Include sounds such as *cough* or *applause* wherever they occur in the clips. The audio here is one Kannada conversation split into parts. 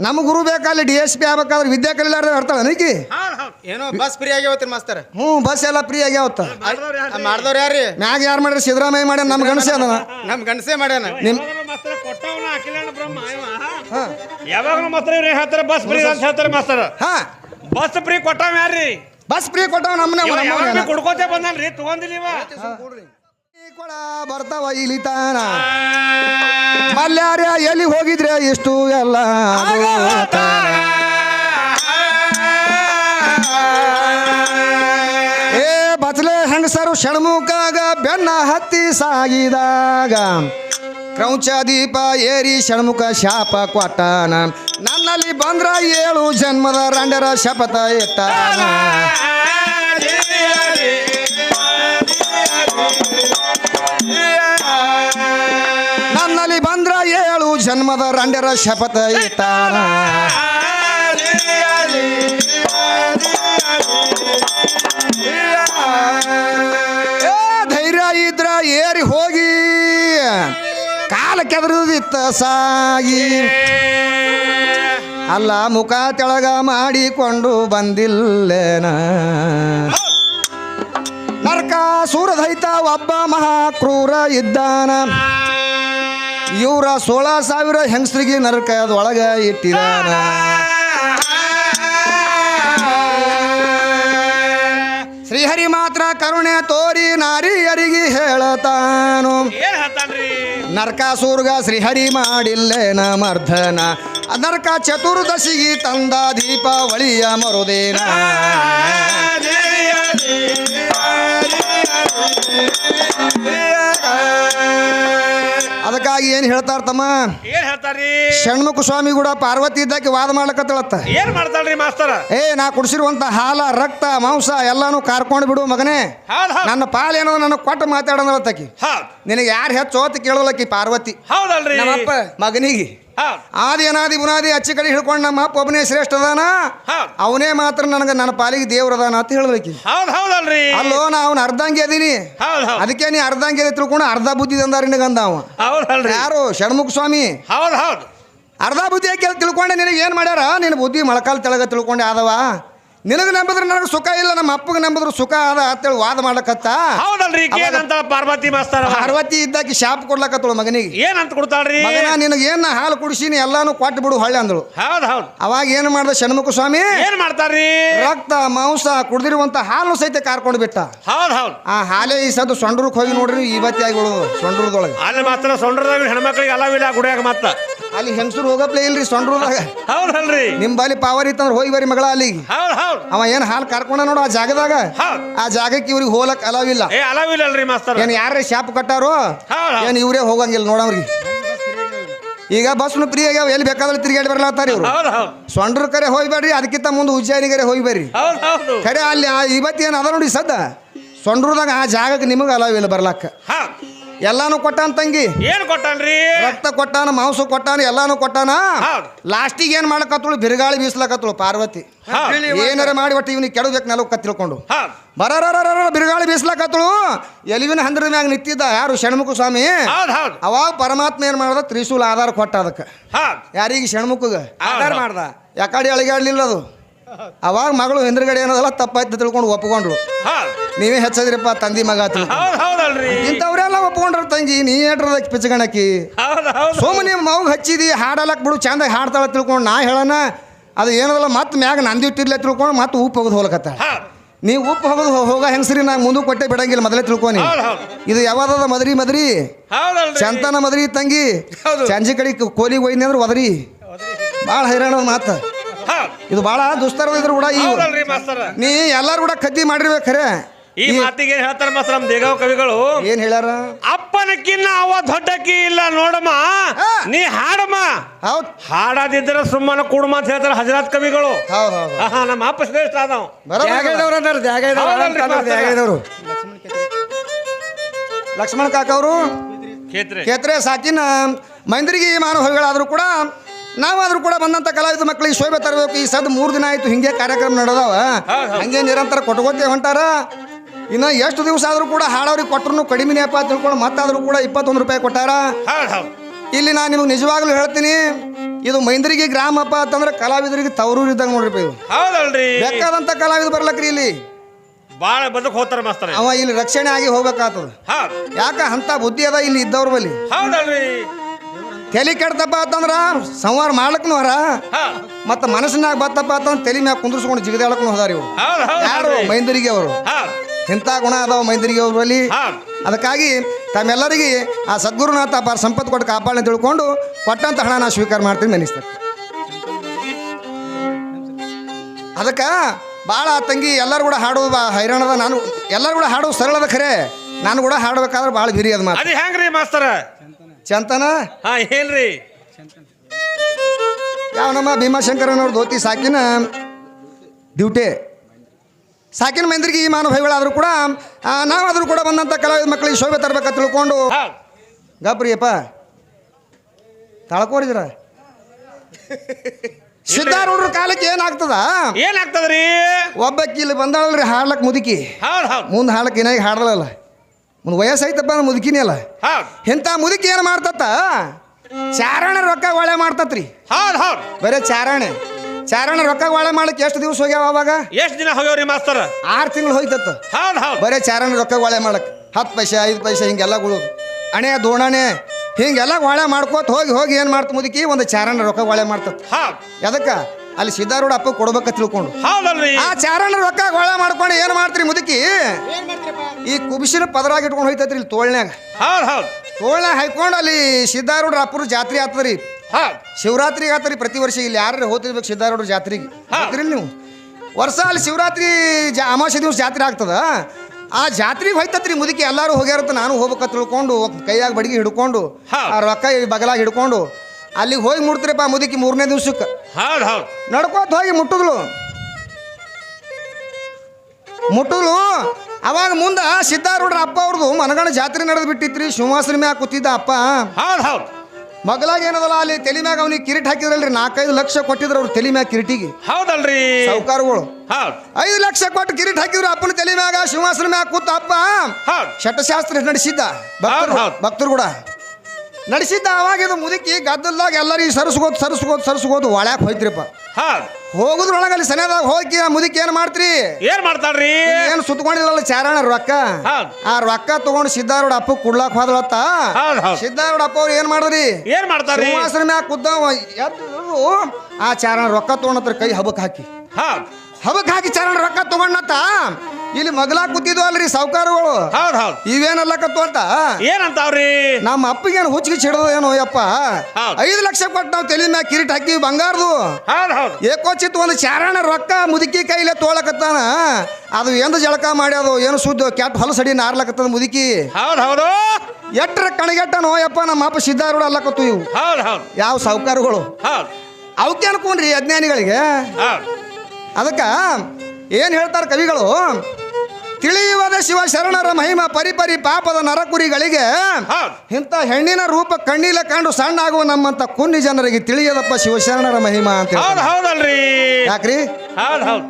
ನಮ್ಮ ಗುರು ಬೇಕಲ್ಲಿ ಡಿ ಎಸ್ ಪಿ ಆಗ್ಬೇಕಾದ್ರೆ ವಿದ್ಯಾ ಕಲಿಲಾರ್ದ ಬರ್ತಾಳೆ ನೀಕಿ ಏನೋ ಬಸ್ ಫ್ರೀ ಆಗ್ಯಾವತ್ರಿ ಮಾಸ್ತರ್? ಹ್ಞೂ ಬಸ್ ಎಲ್ಲ ಫ್ರೀ ಆಗ್ಯಾವತ್ತ ಮಾಡ್ದವ್ರ ಯಾರ್ರಿ? ಮ್ಯಾಗ ಯಾರು ಮಾಡ್ರಿ ಸಿದ್ದರಾಮಯ್ಯ ಮಾಡ್ಯಾನ ನಮ್ಮ ಗಣಸೆ ಅದನ. ನಮ್ ಗಂಡಸೇ ಮಾಡ್ಯಾನ. ನಿಮ್. ಯಾವಾಗಲೂ ಮಾಸ್ತರ ಇವ್ರು ಹೇಳ್ತಾರೆ ಬಸ್ ಫ್ರೀ ಅಂತ ಹೇಳ್ತಾರೆ ಮಾಸ್ತರ. ಹಾ. ಬಸ್ ಫ್ರೀ ಕೊಟ್ಟವ ಯಾರ್ರಿ? ಬಸ್ ಫ್ರೀ ಕೊಟ್ಟವ ನಮ್ಮನೆ ಕುಡ್ಕೋತೆ ಬಂದನ್ರಿ ತಗೊಂದಿಲ್ಲ ಇವ. ಬರ್ತಾವ ಇಲ್ಲಿ ತಾನ. ಮಲ್ಯಾರ್ಯ ಎಲ್ಲಿ ಹೋಗಿದ್ರೆ ಇಷ್ಟು ಎಲ್ಲ. ಏ ಬಚಲೆ ಹೆಂಗಸರು ಷಣ್ಮುಖಾಗ ಬೆನ್ನ ಹತ್ತಿ ಸಾಗಿದಾಗ. ಕ್ರೌಂಚ ದೀಪ ಏರಿ ಷಣ್ಮುಖ ಶಾಪ ಕೊಟ್ಟಾನ. ನನ್ನಲ್ಲಿ ಬಂದ್ರ ಏಳು ಜನ್ಮದ ರಂಡರ ಶಪಥ ಇಟ್ಟಾನ ಏಳು ಜನ್ಮದ ರಂಡರ ಶಪಥ ಇತ್ತಾನ ಧೈರ್ಯ ಇದ್ರ ಏರಿ ಹೋಗಿ. ಕಾಲ ಕೆದರದಿತ್ತ ಸಾಗಿ. ಅಲ್ಲ ಮುಖ ತೆಳಗ ಮಾಡಿಕೊಂಡು ಬಂದಿಲ್ಲೇನ. ನರಕ ಸೂರದೈತ ಒಬ್ಬ ಮಹಾ ಕ್ರೂರ ಇದ್ದಾನ. ಇವರ ಸೋಳ ಸಾವಿರ ಹೆಂಗಸ್ರಿಗೆ ನರಕ ಅದೊಳಗ ಇಟ್ಟಿದಾನ ಶ್ರೀಹರಿ ಮಾತ್ರ ಕರುಣೆ ತೋರಿ ನಾರಿಯರಿಗೆ ಹೇಳತಾನು ನರಕಾಸೂರ್ಗ ಶ್ರೀಹರಿ ಮಾಡಿಲ್ಲೇನ ಮರ್ಧನ ನರಕ ಚತುರ್ದಶಿಗೆ ತಂದ ದೀಪಾವಳಿಯ ಮರುದೇನ ಅದಕ್ಕಾಗಿ ಏನು ಹೇಳ್ತಾರ ತಮ್ಮ? ಏನ್ ಹೇಳ್ತಾರಿ ಷಣ್ಮುಖ ಸ್ವಾಮಿ ಕೂಡ ಪಾರ್ವತಿ ಇದ್ದಕ್ಕೆ ವಾದ ಮಾಡ್ಲಕತ್ತಳತ್ತ. ಏನ್ ಮಾಡ್ತಾಳ್ರಿ ಮಾಸ್ತರ? ಏ ನಾ ಕುಡಿಸಿರುವಂತ ಹಾಲ ರಕ್ತ ಮಾಂಸ ಎಲ್ಲಾನು ಕಾರ್ಕೊಂಡು ಬಿಡು ಮಗನೇ. ಹೌದ್ ಹೌದ್. ನನ್ನ ಪಾಲೇನೋ ನನಗೆ ಕೊಟ್ಟು ಮಾತಾಡೋದಳತ್ತಕಿ. ಹೌದ್. ನಿನಗೆ ಯಾರು ಹೆಚ್ಚು ಹೋತ್ ಕೇಳೋಲಕ್ಕಿ ಪಾರ್ವತಿ? ಹೌದಲ್ರಿ. ನಮ್ಮಪ್ಪ ಮಗನಿಗೆ ಆದಿ ಅನಾದಿ ಬುನಾದಿ ಅಚ್ಚಿ ಕಡೆ ಹಿಡ್ಕೊಂಡು ನಮ್ಮ ಅಪ್ಪ ಒಬ್ಬನೇ ಶ್ರೇಷ್ಠ ಅದಾನ? ಅವನೇ ಮಾತ್ರ ನನಗೆ ನನ್ನ ಪಾಲಿಗೆ ದೇವ್ರ ಅದಾನ ಅಂತ ಹೇಳ್ಬೇಕಿ ಅಲ್ಲೋ ನಾ ಅವ್ನ ಅರ್ಧಂಗಿ ಅದೀನಿ. ಅದಕ್ಕೆ ನೀ ಅರ್ಧಂಗಿ ತಿಳ್ಕೊಂಡು ಅರ್ಧ ಬುದ್ಧಿ ಅಂದಾರ ನಿನಗಂದ ಅವ. ಯಾರು? ಷಣ್ಮುಖ ಸ್ವಾಮಿ. ಹೌದ್ ಹೌದ್. ಅರ್ಧ ಬುದ್ಧಿ ಯಾಕೆ ತಿಳ್ಕೊಂಡೆ? ನಿನಗೆ ಏನು ಮಾಡ್ಯಾರ? ನಿನ್ನ ಬುದ್ಧಿ ಮೊಳಕಾಲ್ ತೆಳಗ ತಿಳ್ಕೊಂಡೆ ಆದವ. ನಿನಗೆ ನಂಬಿದ್ರೆ ನನಗೆ ಸುಖ ಇಲ್ಲ ನಮ್ಮ ಅಪ್ಪಗೆ ನಂಬಿದ್ರು ಸುಖ ಅದ ಅಂತೇಳಿ ವಾದ ಮಾಡ್ಲಕತ್ತ ಹೌದಲ್ರಿ ಈಕಿ ಏನಂತ ಪಾರ್ವತಿ ಮಾಸ್ತರ ಪಾರ್ವತಿ ಇದ್ದಾಕಿ ಶಾಪ್ ಕೊಡ್ಲಕತ್ತಳು ಮಗನಿಗೆ. ಏನಂತ ಕೊಡ್ತಾಳ್ರಿ? ಮಗನ ನಿನಗೆ ಏನ ಹಾಲು ಕುಡಿಸಿನಿ ಎಲ್ಲಾನು ಕೊಟ್ಟು ಬಿಡು ಹೊಳ್ಳೆ ಅಂದಳು. ಹೌದ್ ಹೌದು. ಅವಾಗ ಏನು ಮಾಡ್ದ ಷಣ್ಮುಖ ಸ್ವಾಮಿ? ಏನ್ ಮಾಡ್ತಾರ್ರಿ? ರಕ್ತ ಮಾಂಸ ಕುಡ್ದಿರುವಂತ ಹಾಲು ಸಹಿತ ಕಾರ್ಕೊಂಡು ಬಿಟ್ಟ. ಹೌದ್ ಹೌದು. ಆ ಹಾಲೇ ಈ ಸದ್ದು ಸೊಂಡ್ರಕ್ಕೆ ಹೋಗಿ ನೋಡ್ರಿ ಇವತ್ತಿ ಆಗಿ ಸೊಂಡ್ರದೊಳಗೆ. ಅಲ್ಲಿ ಮಾತ್ರ ಸೊಂಡ್ರದಾಗ ಹೆಣ್ಮಕ್ಳಿಗೆ ಅಲಾವಿಲ್ಲ ಗುಡಿಯಾಗ ಮತ್ತ ಅಲ್ಲಿ ಹೆಂಗಸರು ಹೋಗಪ್ಲೇ ಇಲ್ರಿ ಸೊಂಡ್ರೂರಾಗ? ಹೌದಲ್ರಿ. ನಿಮ್ ಬಲಿ ಪಾವರ್ ಇತ್ತಂದ್ರೆ ಹೋಗಿ ಬರ್ರಿ ಮಗಳ ಅಲ್ಲಿ. ಹೌದ್ ಹೌದ್. ಅವ ಏನ್ ಹಾಲ್ ಕರ್ಕೊಂಡ ನೋಡು ಆ ಜಾಗದಾಗ? ಹೌದ್. ಆ ಜಾಗಕ್ಕೆ ಇವ್ರಿಗೆ ಹೋಲಕ್ ಅಲಾವಿಲ್ಲ ಏ ಅಲಾವಿಲ್ಲಲ್ರಿ ಮಾಸ್ತರ. ಏನ್ ಯಾರೇ ಶಾಪ್ ಕಟ್ಟಾರೋ? ಹೌದ್ ಏನ್ ಇವ್ರೇ ಹೋಗಂಗಿಲ್ಲ ನೋಡವ್ರಿ ಈಗ ಬಸ್ನು ಫ್ರೀ ಆಗ್ಯಾವ ಎಲ್ಲಿ ಬೇಕಾದ್ರೆ ತಿರುಗಾಡಿ ಬರ್ಲಾತಾರ ಇವ್ರು. ಹೌದ್ ಹೌದ್. ಸೊಂಡ್ರ ಕರೆ ಹೋಗ್ಬೇಡ್ರಿ ಅದಕ್ಕಿಂತ ಮುಂದೆ ಉಜ್ಜಯನಿ ಕರೆ ಹೋಗ್ಬೇಡ್ರಿ ಹೌದ್ ಹೌದು. ಖರೆ ಅಲ್ಲಿ ಇವತ್ತೇನು ಅದ ನೋಡಿ ಸದ್ದ. ಸೊಂಡ್ರದಾಗ ಆ ಜಾಗಕ್ಕೆ ನಿಮಗೆ ಅಲಾವಿಲ್ಲ ಬರ್ಲಾಕ. ಹೌದ್. ಎಲ್ಲಾನು ಕೊಟ್ಟಾನ ತಂಗಿ. ಏನ್ ಕೊಟ್ಟಾನ್ರಿ? ರಕ್ತ ಕೊಟ್ಟಾನ ಮಾಂಸ ಕೊಟ್ಟಾನ ಎಲ್ಲಾನು ಕೊಟ್ಟಾನ? ಹೌದ್. ಲಾಸ್ಟಿಗೆ ಏನ್ ಮಾಡಕತ್ತಳು? ಬಿರುಗಾಳಿ ಬೀಸ್ಲಕತ್ತಳು ಪಾರ್ವತಿ. ಹೌದ್ ಏನಾರ ಮಾಡಿ ಒಟ್ಟು ಇವನಿಗೆ ಕೆಡಬೇಕು ನೆಲಕ್ಕೆ ತಿಳ್ಕೊಂಡು ಹೌದ್ ಬರರ ಬಿರುಗಾಳಿ ಬೀಸ್ಲಕತ್ತಳು. ಎಲಿವಿನ ಹಂದ್ರದ ಮ್ಯಾಗ ನಿಂತಿದ್ದ ಯಾರು? ಷಣ್ಮುಖ ಸ್ವಾಮಿ? ಹೌದ್ ಹೌದ್. ಅವಾಗ ಪರಮಾತ್ಮ ಏನ್ ಮಾಡ್ದ? ತ್ರಿಶೂಲ ಆಧಾರ ಕೊಟ್ಟ ಅದಕ್ಕೆ. ಹೌದ್. ಯಾರಿಗೆ ಷಣ್ಮುಖಗ? ಆಧಾರ ಮಾಡ್ದ. ಯಾಕಡೆ ಅಳಿಗಾಡ್ಲಿಲ್ಲ ಅದು? ಅವಾಗ ಮಗಳು ಹಿಂದ್ರಗಡೆ ಏನದಲ್ಲ ತಪ್ಪಾಯ್ತು ತಿಳ್ಕೊಂಡು ಒಪ್ಕೊಂಡ್ಳು. ಹೌದ್ ನೀವೇ ಹೆಚ್ಚದ್ರಿಪ್ಪ ತಂದಿ ಮಗ ಇಂಥವ್ರೆಲ್ಲ ಒಪ್ಕೊಂಡ್ರ ತಂಗಿ ನೀ ಏಟ್ರದ ಪಿಚ್ಚಗಣಕಿ? ಸುಮ್ಮನೆ ಮಗು ಹಚ್ಚಿದಿ ಹಾಡಲಕ್ ಬಿಡು ಚಂದ ಹಾಡ್ತಾಳ ತಿಳ್ಕೊಂಡು ನಾ ಹೇಳೋಣ ಅದು ಏನದಲ್ಲ ಮತ್ತೆ ಮ್ಯಾಗ ನಂದಿಟ್ಟಿರ್ಲೆ ತಿಳ್ಕೊಂಡು ಮತ್ತೆ ಉಪ್ಪು ಹೋಗೋದು ಹೋಲಕತ್ತ ಹೌದ್ ನೀವು ಉಪ್ಪು ಹೋಗೋದು ಹೋಗ ಹೆಂಗಸ್ರಿ ನಾ ಮುಂದಕ್ಕೆ ಕೊಟ್ಟೆ ಬಿಡಂಗಿಲ್ಲ ಮೊದಲೇ ತಿಳ್ಕೊನಿ ಇದು ಯಾವ್ದದ ಮದ್ರಿ ಮದ್ರಿ? ಚಂತನ ಮದ್ರಿ ತಂಗಿ. ಚಂಜಿ ಕಡೆ ಕೋಲಿಗೆ ಒಯ್ನಿ ಅಂದ್ರೆ ಒದರಿ. ಭಾಳ ಹೈರಾಣ ಮಾತ. ಇದು ಬಹಳ ದುಸ್ತರ ಇದ್ರು ಕೂಡ ಈ ಹೌದಲ್ರಿ ಮಾಸ್ತರ. ನೀ ಎಲ್ಲಾರು ಕೂಡ ಕದ್ದಿ ಮಾಡಿರ್ಬೇಕು ಖರೆ. ಈ ಮಾತಿಗೆ ಏನ್ ಹೇಳ್ತಾರ ಮಾಸ್ತರ ನಮ್ ದೇಗಾವ್ ಕವಿಗಳು. ಏನ್ ಹೇಳ್ಯಾರ? ಅಪ್ಪನಕ್ಕಿನ್ನ ಅವ ದೊಡ್ಡಕ್ಕಿ ಇಲ್ಲ ನೋಡಮ್ಮ. ನೀ ಹಾಡಮ್ಮ. ಹೌದ್. ಹಾಡದಿದ್ರೆ ಸುಮ್ಮನೆ ಕೂಡಮ್ಮ ಅಂತ ಹೇಳ್ತಾರ ಹಜರಾತ್ ಕವಿಗಳು. ಹೌದ್ ಹೌದ್ ಆಹಾ ನಮ್ಮ ಅಪ್ಪ ಶ್ರೇಷ್ಠ ಅದಾವ ತ್ಯಾಗದವ್ರು ಅದಾರ ಹೌದಲ್ರಿ ಮಾಸ್ತರ? ತ್ಯಾಗದವರು ಲಕ್ಷ್ಮಣ ಕಾಕವರು ಖೇತ್ರಿ ಕೇತ್ರೆ ಸಾಕಿನ ಮಂದಿರಿಗೆ ಮಾನವಗಳಾದರೂ ಕೂಡ ನಾವಾದ್ರೂ ಕೂಡ ಬಂದಂಥ ಕಲಾವಿದ ಮಕ್ಕಳಿಗೆ ಶೋಭೆ ತರಬೇಕು. ಈ ಸದ್ ಮೂರು ದಿನ ಆಯ್ತು ಹಿಂಗೆ ಕಾರ್ಯಕ್ರಮ ನಡೆದವ. ಹಂಗೆ ನಿರಂತರ ಕೊಟ್ಕೋತೇವೆ ಹೊಂಟಾರ. ಇನ್ನು ಎಷ್ಟು ದಿವಸ ಆದರೂ ಕೂಡ ಹಾಡೋರಿಗೆ ಕೊಟ್ಟರು ಕಡಿಮೆನೇಪ ತಿಳ್ಕೊಂಡು ಮತ್ತಾದರೂ ಕೂಡ ಇಪ್ಪತ್ತೊಂದು ರೂಪಾಯಿ ಕೊಟ್ಟಾರ. ಇಲ್ಲಿ ನಾನು ನಿಮಗೆ ನಿಜವಾಗ್ಲೂ ಹೇಳ್ತೀನಿ ಇದು ಮೈಂದ್ರಿಗೆ ಗ್ರಾಮಪ್ಪ ಅಂತಂದ್ರೆ ಕಲಾವಿದರಿಗೆ ತವರೂರು ಇದ್ದಂಗೆ ನೋಡ್ರಿ ಇದು ಕಲಾವಿದ ಬರ್ಲಕ್ರಿ ಇಲ್ಲಿ. ಬಾಳ ಬದುಕು ಹೋಗ್ತಾರ ಮಾಸ್ತರ. ಅವ ಇಲ್ಲಿ ರಕ್ಷಣೆ ಆಗಿ ಹೋಗ್ಬೇಕಾಗ್ತದ. ಯಾಕ? ಅಂತ ಬುದ್ಧಿ ಅದ ಇಲ್ಲಿ ಇದ್ದವ್ರ ಬಲ್ಲಿ ಹೌದಲ್ರಿ. ತಲೆ ಕೆಡ್ತಪ್ಪ ಅಂತಂದ್ರ ಸಂವಾರ ಮಾಡ್ಲಕ್ನು ಹೊರ ಮತ್ತ ಮನಸ್ಸಿನಾಗ ಬತ್ತಪ್ಪ ಅಂತಂದ್ ತಲೆ ಮ್ಯಾಗ ಕುಂದ್ರಸ್ಕೊಂಡು ಜಿಗದಾಡಕ್ನು ಹೋದಾರ ಇವ್ರು. ಯಾರು ಮೈಂದರಿಗೆ ಅವರು. ಇಂಥ ಗುಣ ಅದಾವ ಮೈಂದರಿಗೆ ಅವರಲ್ಲಿ ಅದಕ್ಕಾಗಿ ತಮ್ಮೆಲ್ಲರಿಗೆ ಆ ಸದ್ಗುರುನಾಥ ಅಪಾರ ಸಂಪತ್ತು ಕೊಟ್ಟು ಕಾಪಾಡನೆ ತಿಳ್ಕೊಂಡು ಕೊಟ್ಟಂತ ಹಣ ನಾ ಸ್ವೀಕಾರ ಮಾಡ್ತೀನಿ ನೆನೆಸ್ತಾರೆ ಅದಕ್ಕೆ ಭಾಳ ತಂಗಿ ಎಲ್ಲರೂ ಕೂಡ ಹಾಡು ಹೈರಾಣದ ನಾನು ಎಲ್ಲರೂ ಕೂಡ ಹಾಡು ಸರಳದ ಖರೆ. ನಾನು ಕೂಡ ಹಾಡಬೇಕಾದ್ರೆ ಭಾಳ ಬಿರಿ ಅದು ಮಾತು ಹೆಂಗ್ರಿ ಮಾಸ್ತರ? ಚಂತನ? ಹಾ ಹೇಳ್ರಿ. ಯಾವ ನಮ್ಮ ಭೀಮಾಶಂಕರನವ್ರ ಧೋತಿ ಸಾಕಿನ ಡ್ಯೂಟಿ? ಸಾಕಿನ ಮಂದಿರಿಗೆ ಈ ಮಾನವಗಳಾದರೂ ಕೂಡ ನಾವಾದರೂ ಕೂಡ ಬಂದಂಥ ಕಲಾವಿದ ಮಕ್ಕಳಿಗೆ ಶೋಭೆ ತರಬೇಕಂತ ತಿಳ್ಕೊಂಡು ಗಾಬ್ರಿಯಪ್ಪ ತಳ್ಕೋರಿದ್ರ? ಸಿದ್ಧಾರೂಢರ ಕಾಲಕ್ಕೆ ಏನಾಗ್ತದ? ಏನಾಗ್ತದ್ರಿ? ಒಬ್ಬಕ್ಕಿ ಇಲ್ಲಿ ಬಂದಾಳಲ್ರಿ ಹಾಡ್ಲಕ್ ಮುದುಕಿ. ಮುಂದೆ ಹಾಡ್ಲಕ್ ಏನಾಗಿ ಹಾಡಲಲ್ಲ ಮುಂದೆ ವಯಸ್ಸೈತಪ್ಪ ಅಂದ್ರೆ ಮುದುಕಿನೇ ಅಲ್ಲ. ಹೌದ್. ಇಂಥ ಮುದುಕಿ ಏನು ಮಾಡ್ತತ್ತ? ಚಾರಣ ರೊಕ್ಕ ಒಳ್ಳೆ ಮಾಡ್ತತ್ರಿ. ಹೌದು ಹೌದು. ಬರೇ ಚಾರಣೆ. ಚಾರಣ ರೊಕ್ಕ ಒಳ್ಳೆ ಮಾಡಕ್ಕೆ ಎಷ್ಟು ದಿವಸ ಹೋಗ್ಯಾವ ಅವಾಗ? ಎಷ್ಟು ದಿನ ಹೋಗ್ಯಾವ್ರಿ ಮಾಸ್ತರ? ಆರು ತಿಂಗಳು ಹೋಯ್ತತ್ತ. ಹೌದು ಹೌದು. ಬರೇ ಚಾರಣ ರೊಕ್ಕ ಒಳ್ಳೆ ಮಾಡಕ್ ಹತ್ತು ಪೈಸೆ ಐದು ಪೈಸೆ ಹಿಂಗೆಲ್ಲ ಗುಳು ಅಣೆ ದೋಣನೆ ಹಿಂಗೆಲ್ಲ ಒಳ್ಳೆ ಮಾಡ್ಕೋತ ಹೋಗಿ ಹೋಗಿ ಏನು ಮಾಡ್ತ ಮುದುಕಿ? ಒಂದು ಚಾರಣ ರೊಕ್ಕ ಒಳ್ಳೆ ಮಾಡ್ತತ್ ಹೌದು. ಎದಕ್ಕೆ? ಅಲ್ಲಿ ಸಿದ್ಧಾರೂಢ ಅಪ್ಪ ಕೊಡ್ಬೇಕ ತಿಳ್ಕೊಂಡು. ಹೌದಲ್ರಿ. ಆ ಚಾರಣ ರೊಕ್ಕ ಒಳ್ಳೆ ಮಾಡ್ಕೊಂಡು ಏನು ಮಾಡ್ತೀರಿ ಮುದುಕಿ? ಈ ಕುಬಿಸಿನ ಪದರಾಗಿ ಇಟ್ಕೊಂಡು ಹೋಯ್ತೈತ್ರಿ ಇಲ್ಲಿ ತೋಳ್ನ್ಯಾಗ. ಹೌದ್ ಹೌದ್. ತೋಳ್ನ್ಯಾಗ ಹಾಕೊಂಡು ಅಲ್ಲಿ ಸಿದ್ಧಾರೂಢ ಅಪ್ಪರು ಜಾತ್ರೆ ಆಗ್ತದ್ರಿ ಹೌದು. ಶಿವರಾತ್ರಿಗೆ ಆತರಿ ಪ್ರತಿ ವರ್ಷ ಇಲ್ಲಿ ಯಾರು ಹೋಗ್ತಿರ್ಬೇಕು ಸಿದ್ಧಾರೂಢ ಜಾತ್ರೆಗೆ. ಹೋಗ್ತಿರಿಲ್ಲ ನೀವು. ವರ್ಷ ಅಲ್ಲಿ ಶಿವರಾತ್ರಿ ಜಾ ಅಮಾವಾಸ್ಯೆ ದಿವಸ ಜಾತ್ರೆ ಆಗ್ತದ. ಆ ಜಾತ್ರೆಗೆ ಹೋಯ್ತತ್ರಿ ಮುದುಕಿ ಎಲ್ಲರೂ ಹೋಗ್ಯಾರತ್ತ ನಾನು ಹೋಗ್ಬೇಕ ತಿಳ್ಕೊಂಡು ಕೈಯಾಗ ಬಡಿಗೆ ಹಿಡ್ಕೊಂಡು. ಆ ರೊಕ್ಕ ಬಗಲಾಗಿ ಬಗಲಾಗ ಹಿಡ್ಕೊಂಡು ಅಲ್ಲಿಗೆ ಹೋಗಿ ಮುಡ್ತೀರಪ್ಪ ಮುದುಕಿ ಮೂರನೇ ದಿವಸಕ್ಕೆ. ಹೌದು ಹೌದು. ನಡ್ಕೋತ ಹೋಗಿ ಮುಟ್ಟುದ್ಲು. ಮುಟ್ಟುದ್ಲು. ಅವಾಗ ಮುಂದೆ ಸಿದ್ಧಾರೂಢರ ಅಪ್ಪ ಅವ್ರದ್ದು ಮನಗಣ ಜಾತ್ರೆ ನಡೆದು ಬಿಟ್ಟಿತ್ರಿ. ಸಿಂಹಾಸನ ಮ್ಯಾಗ ಕೂತಿದ್ದ ಅಪ್ಪ. ಹೌದು ಹೌದ್. ಮಗಲಾಗ ಏನದಲ್ಲ ಅಲ್ಲಿ ತಲೆ ಮ್ಯಾಗ ಅವ್ನಿಗೆ ಕಿರೀಟ್ ಹಾಕಿದ್ರಲ್ರಿ. ನಾಲ್ಕೈದು ಲಕ್ಷ ಕೊಟ್ಟಿದ್ರು ಅವ್ರ ತಲೆ ಮ್ಯಾಗ ಕಿರೀಟಿಗೆ. ಹೌದಲ್ರಿ. ಸಾವುಕಾರಗಳು ಐದು ಲಕ್ಷ ಕೊಟ್ಟು ಕಿರೀಟ್ ಹಾಕಿದ್ರು ಅಪ್ಪನ ತಲೆ ಮ್ಯಾಗ ಸಿಂಹಾಸನ ಮ್ಯಾಗ ಕೂತ ಅಪ್ಪ. ಶಟಶಾಸ್ತ್ರ ನಡೆಸಿದ್ದ. ಭಕ್ತರು. ಕೂಡ. ನಡೆಸಿದ್ದ ಅವಾಗ ಇದು ಮುದುಕಿ ಗದ್ದಲ್ದಾಗ ಎಲ್ಲರಿಗೆ ಸರಸ್ಗೋದು ಸರಸ್ಗೋದು ಸರಸ್ಗೋದು ಒಳ್ಯಾಕ ಹೋಯ್ತ್ರಿಪ್ಪ. ಹೋಗುದ್ರೊಳಗೆ ಅಲ್ಲಿ ಸನಿಯಾದಾಗ ಹೋಗಿ ಆ ಮುದುಕಿ ಏನು ಮಾಡ್ತ್ರಿ? ಏನ್ ಮಾಡ್ತಾಳ್ರಿ? ಏನ್ ಸುತ್ಕೊಂಡಿಲ್ಲ ಚಾರಣ ರೊಕ್ಕ. ಆ ರೊಕ್ಕ ತಗೊಂಡು ಸಿದ್ಧಾರೂಢ ಅಪ್ಪ ಕುಡ್ಲಾಕ್ ಹೋದ್ಲತ್ತ? ಹೌದ್ ಹೌದ್ ಸಿದ್ಧಾರೂಢ ಅಪ್ಪ ಅವ್ರು ಏನ್ ಮಾಡಿದ್ರಿ? ಏನ್ ಮಾಡ್ತಾರ್ರಿ? ಸಿಂಹಾಸನ ಮ್ಯಾಗ ಕುದ್ದ ಎದ್ದು ಆ ಚಾರಣ ರೊಕ್ಕ ತಗೊಂಡತ್ರ ಕೈ ಹಬಕ್ ಹಾಕಿ. ಹಬಕ್ ಹಾಕಿ ಚಾರಣ ರೊಕ್ಕ ತಗೊಂಡತ್ತ ಇಲ್ಲಿ ಮಗ್ಲಾ ಕೂತಿದ್ವು ಅಲ್ರಿ ಸಾವುಕಾರಗಳು. ಹೌದ್ ಹೌದ್. ಇವೇನಲ್ಲಕತ್ತು ಅಂತ? ಏನಂತಾವ್ರಿ? ನಮ್ಮ ಅಪ್ಪಗೇನು ಹುಚ್ಚಿಗೆ ಚಿಡೋದು ಏನೋ ಯಪ್ಪ. ಐದು ಲಕ್ಷ ಕೊಟ್ಟು ನಾವು ತಲೆ ಮ್ಯಾಗ ಕಿರೀಟ್ ಹಾಕಿವಿ ಬಂಗಾರದು. ಹೌದ್ ಹೌದ್. ಏಕೋಚಿತ್ ಒಂದು ಚಾರಣ ರೊಕ್ಕ ಮುದುಕಿ ಕೈಲೇ ತೋಳಕತ್ತಾನ. ಅದು ಎಂದ ಜಳಕ ಮಾಡ್ಯಾದು ಏನು ಸುದ್ದ? ಕೆಟ್ಟ ಹೊಲಸಡಿ ನಾರ್ಲಕತ್ತದ ಮುದುಕಿ. ಹೌದ್ ಹೌದು. ಎಟ್ರ ಕಣಗೆಟ್ಟ ನೋಯಪ್ಪ ನಮ್ಮ ಅಪ್ಪ ಸಿದ್ಧಾರೂಢ ಅಲ್ಲಕತ್ತು ಇವು. ಹೌದ್ ಹೌದ್. ಯಾವ ಸಾವುಕಾರಗಳು? ಹೌದ್. ಅವಕ್ಕೆ ಅನ್ಕೊಂಡ್ರಿ ಅಜ್ಞಾನಿಗಳಿಗೆ? ಅದಕ್ಕೆ ಏನು ಹೇಳ್ತಾರೆ ಕವಿಗಳು? ತಿಳಿಯುವದ ಶಿವ ಶರಣರ ಮಹಿಮ ಪರಿಪರಿ ಪಾಪದ ನರಕುರಿಗಳಿಗೆ ಇಂಥ ಹೆಣ್ಣಿನ ರೂಪ ಕಣ್ಣಿಲ ಕಂಡು ಸಣ್ಣ ಆಗುವ ನಮ್ಮಂತ ಕುನ್ನಿ ಜನರಿಗೆ ತಿಳಿಯದಪ್ಪ ಶಿವಶರಣರ ಮಹಿಮ ಅಂತ. ಹೌದಲ್ರಿ. ಯಾಕ್ರಿ? ಹೌದ್ ಹೌದ್.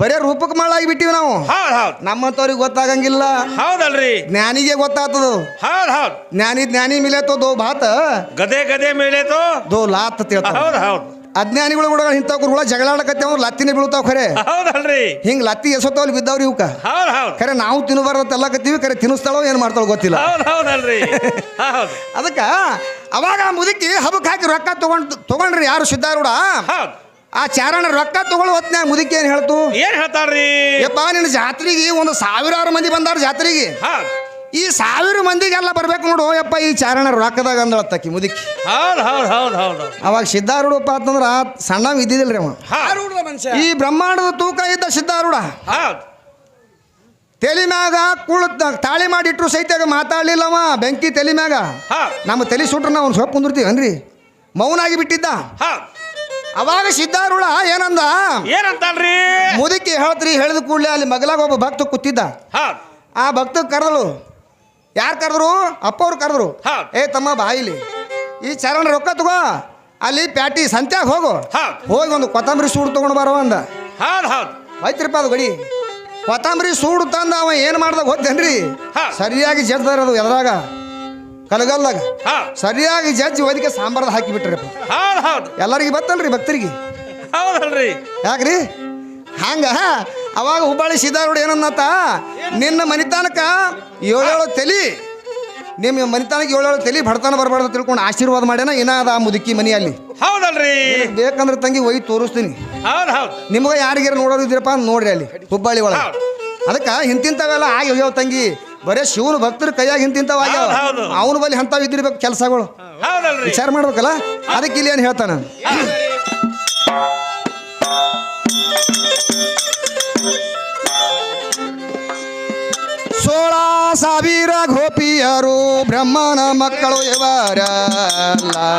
ಬರೇ ರೂಪಕ್ಕೆ ಮಾಡಾಗಿ ಬಿಟ್ಟಿವಿ ನಾವು. ನಮ್ಮಂತವ್ರಿಗೆ ಗೊತ್ತಾಗಂಗಿಲ್ಲ. ಹೌದಲ್ರಿ. ಜ್ಞಾನಿಗೆ ಗೊತ್ತಾಗ್ತದ ಹೌದ್ ಹೌದ್. ಜ್ಞಾನಿ ಜ್ಞಾನಿ ಮಿಲೇತೋ ದೋ ಭಾತ. ಗದೆ ಗದೆ ಮಿಲೇತೋ ದೋ ಲಾತ್ ತಿಳ್ತ ಹೌದ್ ಹೌದ್. ಅಜ್ಞಾನಿಗಳು ಕೂಡ ಇಂಥ ಗುರುಗಳ ಅವ್ರು ಲತ್ತಿನ ಬೀಳ್ತಾವ ಖರೆ. ಹೌದಲ್ರಿ. ಹಿಂಗ್ ಲತ್ತಿ ಎಸೋತಾವಲ್ಲಿ ಬಿದ್ದಾವ್ರಿ ಇವಕ್ಕ ಖರೆ ನಾವು ತಿನ್ನಬಾರ್ದು ಎಲ್ಲಕತ್ತೀವಿ ಖರೆ ತಿನ್ನಿಸ್ತಾಳೋ ಏನು ಮಾಡ್ತಾಳೋ ಗೊತ್ತಿಲ್ಲ. *laughs* ಅದಕ್ಕ ಅವಾಗ ಮುದುಕಿ ಹಬ್ಬಕ್ಕೆ ಹಾಕಿ ರೊಕ್ಕ ತಗೊಂಡ್ ತಗೊಂಡ್ರಿ ಯಾರು ಸಿದ್ಧಾರೂಢ ಆ ಚಾರಣ ರೊಕ್ಕ ತಗೊಳ್ಳೋ ಹೊತ್ನ್ಯಾಗ ಮುದುಕಿ ಏನು ಹೇಳ್ತು? ಏನ್ ಹೇಳ್ತಾರ್ರಿ? ಯಪ್ಪ ನಿನ್ನ ಜಾತ್ರೆಗೆ ಒಂದು ಸಾವಿರಾರು ಮಂದಿ ಬಂದಾರ ಜಾತ್ರೆಗೆ. ಈ ಸಾವಿರ ಮಂದಿಗೆಲ್ಲ ಬರ್ಬೇಕು ನೋಡು. ಯಪ್ಪ ಈ ಚಾರಣ ರೊಕ್ಕದಾಗ ತಕ್ಕಿ ಮುದುಕಿ. ಹೌದ್ ಹೌದ್ ಹೌದ್ ಹೌದು. ಅವಾಗ ಸಿದ್ಧಾರೂಢಪ್ಪ ಅಂತಂದ್ರ ಸಣ್ಣ ಇದ್ದಿದ್ದಿಲ್ರಿ ಅವ. ಈ ಬ್ರಹ್ಮಾಂಡದ ತೂಕ ಇದ್ದ ಸಿದ್ಧಾರೂಢ. ಹೌದು. ತಲೆ ಮ್ಯಾಗ ಕುಳ ತಾಳಿ ಮಾಡಿಟ್ರು ಸಹಿತ ಮಾತಾಡ್ಲಿಲ್ಲವ ಬೆಂಕಿ ತಲೆ ಮ್ಯಾಗ. ನಮ್ಮ ತಲೆ ಸುಟ್ರ ನಾವು ಒಂದು ಸ್ವಲ್ಪ ಮೌನ ಮೌನಾಗಿ ಬಿಟ್ಟಿದ್ದ. ಅವಾಗ ಸಿದ್ಧಾರೂಢ ಏನಂದ? ಏನಂತಾಳ್ರಿ ಮುದುಕಿ ಹೇಳ್ತ್ರಿ ಹೇಳಿದ ಕೂಡಲೇ ಅಲ್ಲಿ ಮಗಲಾಗ ಒಬ್ಬ ಭಕ್ತ ಕೂತಿದ್ದ. ಆ ಭಕ್ತ ಕರೆದಳು ಯಾರು ಕರೆದ್ರು? ಅಪ್ಪ ಅವ್ರು ಕರೆದ್ರು. ಏ ತಮ್ಮ ಬಾಯಿಲಿ. ಈ ಚರಣ ರೊಕ್ಕ ತಗೋ. ಅಲ್ಲಿ ಪ್ಯಾಟಿ ಸಂತ್ಯಾಗ ಹೋಗು. ಹೋಗಿ ಒಂದು ಕೊತ್ತಂಬರಿ ಸೂಡು ತಗೊಂಡು ಬರೋ ಅಂದ. ಹೌದು ಹೌದು. ಹೋಯ್ತಿರಪ್ಪ ಅದು ಗಡಿ. ಕೊತ್ತಂಬರಿ ಸೂಡು ತಂದ ಅವ ಏನು ಮಾಡ್ದ ಗೊತ್ತೇನ್ರಿ. ಸರಿಯಾಗಿ ಜಡ್ದಾರ ಅದು ಎದ್ರಾಗ. ಕಲಗಲ್ದಾಗ. ಸರಿಯಾಗಿ ಜಜ್ಜಿ ಒದಕ್ಕೆ ಸಾಂಬಾರ್ದ ಹಾಕಿ ಬಿಟ್ರಪ್ಪ ಎಲ್ಲರಿಗೆ ಬತ್ತಲ್ರಿ ಭಕ್ತರಿಗೆ. ಯಾಕ್ರಿ? ಹಂಗ? ಅವಾಗ ಹುಬ್ಬಳ್ಳಿ ಸಿದ್ದಾರೂಢ ಏನನ್ನತ್ತ ನಿನ್ನ ಮನಿತಾನಕ ಏಳೇಳು ತಲಿ ನಿಮ್ಮ ಮನಿತಾನಕ್ಕೆ ಏಳೇಳು ತಲಿ ಬಡತನ ಬರಬಾರ್ದು ತಿಳ್ಕೊಂಡು ಆಶೀರ್ವಾದ ಮಾಡ್ಯಾನ ಏನಾದ ಅದ ಆ ಮುದುಕಿ ಮನೆಯಲ್ಲಿ? ಹೌದಲ್ರಿ. ಬೇಕಂದ್ರೆ ತಂಗಿ ಒಯ್ ತೋರಿಸ್ತೀನಿ. ನಿಮಗೆ ಯಾರಿಗಾರ ನೋಡೋರು ಇದ್ದೀರಪ್ಪ ನೋಡ್ರಿ ಅಲ್ಲಿ ಹುಬ್ಬಳ್ಳಿ ಒಳಗೆ. ಅದಕ್ಕೆ ಹಿಂತಿಂತವೆಲ್ಲ ಆಗಿ ಹೋಗ್ಯಾವ ತಂಗಿ. ಬರೇ ಶಿವನ ಭಕ್ತರ ಕೈಯಾಗ ಹಿಂತಿಂತವ ಆಗ್ಯಾವ. ಅವನ ಬಳಿ ಅಂತಾವ್ ಇದ್ದಿರ್ಬೇಕು ಕೆಲಸಗಳು. ವಿಚಾರ ಮಾಡ್ಬೇಕಲ್ಲ? ಅದಕ್ಕೆ ಇಲ್ಲಿ ಏನು ಹೇಳ್ತಾನ? ಸಾವಿರ ಗೋಪಿಯರು ಬ್ರಹ್ಮನ ಮಕ್ಕಳು ಇವರ ಮಕ್ಕಳು.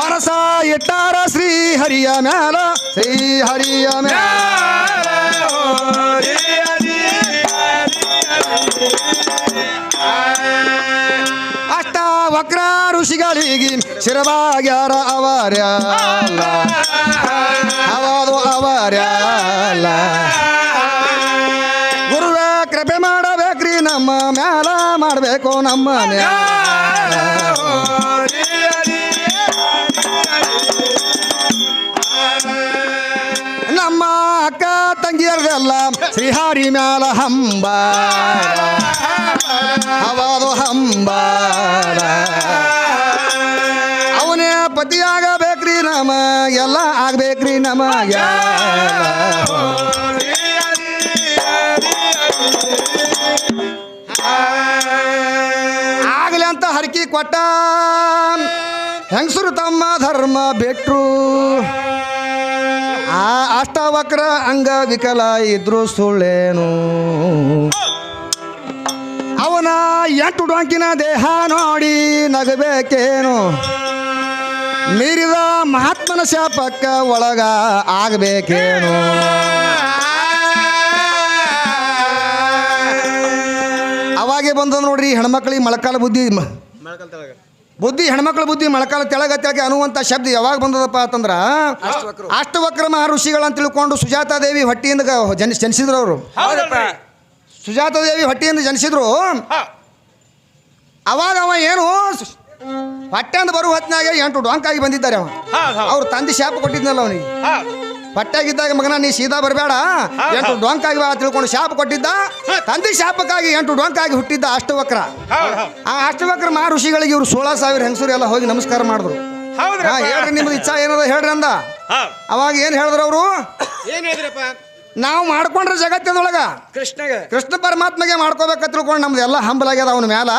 ಮನಸ ಇಟ್ಟಾರ ಶ್ರೀ ಹರಿಯ ಮ್ಯಾಲ ಶ್ರೀ ಹರಿಯ ಮ್ಯಾಲ ವಕ್ರ ಋಷಿಗಳಿಗೆ ಶಿರವಾಗ್ಯಾರ ಅವರ್ಯಾಲ ಹೌದು ಅವರ್ಯಾಲ ಗುರುವೇ, ಕೃಪೆ ಮಾಡಬೇಕ್ರಿ, ನಮ್ಮ ಮ್ಯಾಲ ಮಾಡಬೇಕು ನಮ್ಮ ನಮ್ಮ ಅಕ್ಕ ತಂಗಿಯರ್ದೆಲ್ಲ ಶ್ರೀಹಾರಿ ಮ್ಯಾಲ ಹಂಬ. ಹವಾದು ಹಂಬಾರ ಪತಿಯಾಗಬೇಕ್ರಿ ನಮ ಎಲ್ಲ ಆಗ್ಬೇಕ್ರಿ ನಮಗೆ ಆಗ್ಲಿ ಅಂತ ಹರಕಿ ಕೊಟ್ಟ ಹೆಂಗಸರು ತಮ್ಮ ಧರ್ಮ ಬಿಟ್ರು. ಆ ಅಷ್ಟವಕ್ರ ಅಂಗವಿಕಲ ಇದ್ರು ಸುಳ್ಳೇನು. ಅವನ ಎಂಟು ಡೊಂಕಿನ ದೇಹ ನೋಡಿ ನಗಬೇಕೇನು. ಮೀರಿದ ಮಹಾತ್ಮನ ಶಾಪಕ್ಕ ಒಳಗ ಆಗಬೇಕೇನು? ಅವಾಗೆ ಬಂದ ನೋಡ್ರಿ ಹೆಣ್ಮಕ್ಳಿಗೆ ಮಳಕಾಲ ಬುದ್ಧಿ ಬುದ್ಧಿ ಹೆಣ್ಮಕ್ಳ ಬುದ್ಧಿ ಮಳಕಾಲ ತೆಳಗ ತೆಳಗೆ ಅನ್ನುವಂಥ ಶಬ್ದ ಯಾವಾಗ ಬಂದದಪ್ಪ ಅಂತಂದ್ರ ಅಷ್ಟವಕ್ರಮ ಋಷಿಗಳಂತ ತಿಳ್ಕೊಂಡು ಸುಜಾತಾ ದೇವಿ ಹೊಟ್ಟಿಯಿಂದ ಜನ ಜನಿಸಿದ್ರು ಅವರು. ಸುಜಾತಾ ದೇವಿ ಹೊಟ್ಟಿಯಿಂದ ಜನಿಸಿದ್ರು. ಅವಾಗ ಅವ ಏನು ಅಂದ್ ಬರುವ ಹೊತ್ತಿನಾಗ ಎಂಟು ಡೊಂಕಾಗಿ ಬಂದಿದ್ದಾರೆ ಅವ. ಅವ್ರು ಹೌದ್ ಅವ್ರ ತಂದೆ ಶಾಪ ಕೊಟ್ಟಿದ್ನಲ್ಲ ಅವನಿಗೆ. ಹೌದ್ ಹೊಟ್ಟೆಗಿದ್ದಾಗ ಮಗನ ನೀ ಸೀದಾ ಬರಬೇಡ. ಎಂಟು ಡೊಂಕಾಗಿ ಬಾ ತಿಳ್ಕೊಂಡು ಶಾಪ ಕೊಟ್ಟಿದ್ದ. ತಂದೆ ಶಾಪಕ್ಕಾಗಿ ಎಂಟು ಡೊಂಕಾಗಿ ಹುಟ್ಟಿದ್ದ ಅಷ್ಟವಕ್ರ. ಆ ಅಷ್ಟವಕ್ರ ಮಾ ಋಷಿಗಳಿಗೆ ಇವ್ರು ಸೋಳ ಸಾವಿರ ಹೆಂಗಸರು ಎಲ್ಲ ಹೋಗಿ ನಮಸ್ಕಾರ ಮಾಡಿದ್ರು. ಹೇಳ್ರಿ ನಿಮ್ದು ಇಚ್ಛಾ ಏನದ ಹೇಳ್ರಿ ಅಂದ. ಅವಾಗ ಏನು ಹೇಳಿದ್ರು ಅವರು? ಏನ್ ಹೇಳಿದ್ರಪ್ಪ? ನಾವು ಮಾಡ್ಕೊಂಡ್ರೆ ಜಗತ್ತಿನೊಳಗ. ಕೃಷ್ಣಗೆ. ಕೃಷ್ಣ ಪರಮಾತ್ಮಗೆ ಮಾಡ್ಕೋಬೇಕ ತಿಳ್ಕೊಂಡು ನಮ್ದು ಎಲ್ಲ ಹಂಬಲಾಗ್ಯದ ಅವನ ಮ್ಯಾಲ.